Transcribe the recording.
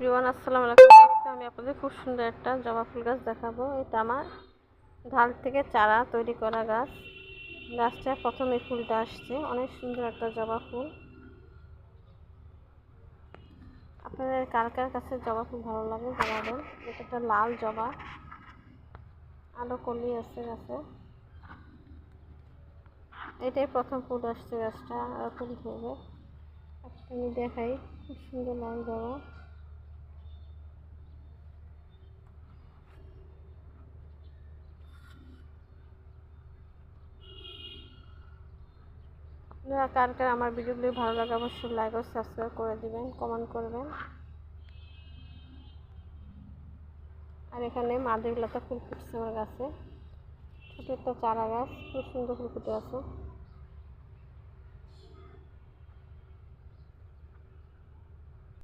Everyone, আসসালামু আলাইকুম। আজকে আমি আপনাদের খুব সুন্দর একটা জবা ফুল গাছ দেখাবো। এটা আমার ঢাল থেকে চারা তৈরি করা গাছ। গাছটা প্রথমে ফুলটা আসছে। অনেক সুন্দর একটা জবা ফুল। আপনাদের কার কার কাছে জবা ফুল ভালো লাগে জানাবেন। এটা একটা লাল জবা, আলো কলি আছে গাছে। এটাই প্রথম ফুল আসছে গাছটা, আর ফুল ধরবে। আমি দেখাই, খুব সুন্দর লাল জবা। আপনারা কার কার আমার ভিডিওগুলি ভালো লাগে অবশ্যই লাইক ও সাবস্ক্রাইব করে দিবেন কমেন্ট করবেন। আর এখানে মাদুরলতা ফুল ফুটছে আমার গাছে ছোটো একটা চারা গাছ, খুব সুন্দর ফুল ফুটে আছে।